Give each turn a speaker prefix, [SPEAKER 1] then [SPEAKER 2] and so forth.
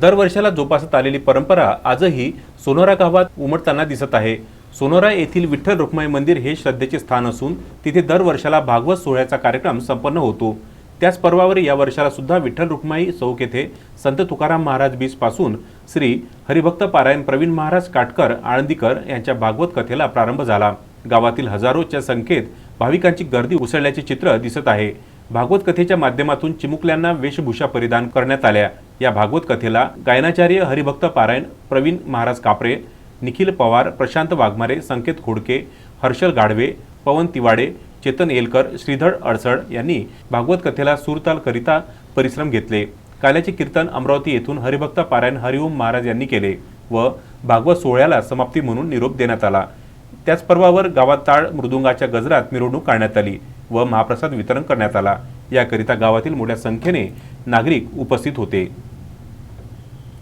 [SPEAKER 1] दरवर्षाला जोपासत आलेली परंपरा आजही सोनोरा गावात उमटताना दिसत आहे. सोनोरा येथील विठ्ठल रुक्माई मंदिर हे श्रद्धेचे स्थान असून तिथे दरवर्षाला भागवत सोहळ्याचा कार्यक्रम संपन्न होतो. त्याच पर्वावर या वर्षाला सुद्धा विठ्ठल रुक्माई चौक येथे संत तुकाराम महाराज बीसपासून श्री हरिभक्त पारायण प्रवीण महाराज काटकर आळंदीकर यांच्या भागवत कथेला प्रारंभ झाला. गावातील हजारोच्या संख्येत भाविकांची गर्दी उसळल्याचे चित्र दिसत आहे. भागवत कथेच्या माध्यमातून चिमुकल्यांना वेशभूषा परिधान करण्यात आल्या. या भागवत कथेला गायनाचार्य हरिभक्त पारायण प्रवीण महाराज कापरे निखिल पवार प्रशांत वाघमारे संकेत खोडके हर्षल गाढवे पवन तिवाडे चेतन येलकर श्रीधर अडसड यांनी भागवत कथेला सूरताल करिता परिश्रम घेतले. काल्याचे कीर्तन अमरावती येथून हरिभक्त पारायण हरिओम महाराज यांनी केले व भागवत सोहळ्याला समाप्ती म्हणून निरोप देण्यात आला. त्याच पर्वावर गावात ताळ मृदुंगाच्या गजरात मिरवणूक काढण्यात आली व महाप्रसाद वितरण करण्यात आला. याकरिता गावातील मोठ्या संख्येने नागरिक उपस्थित होते.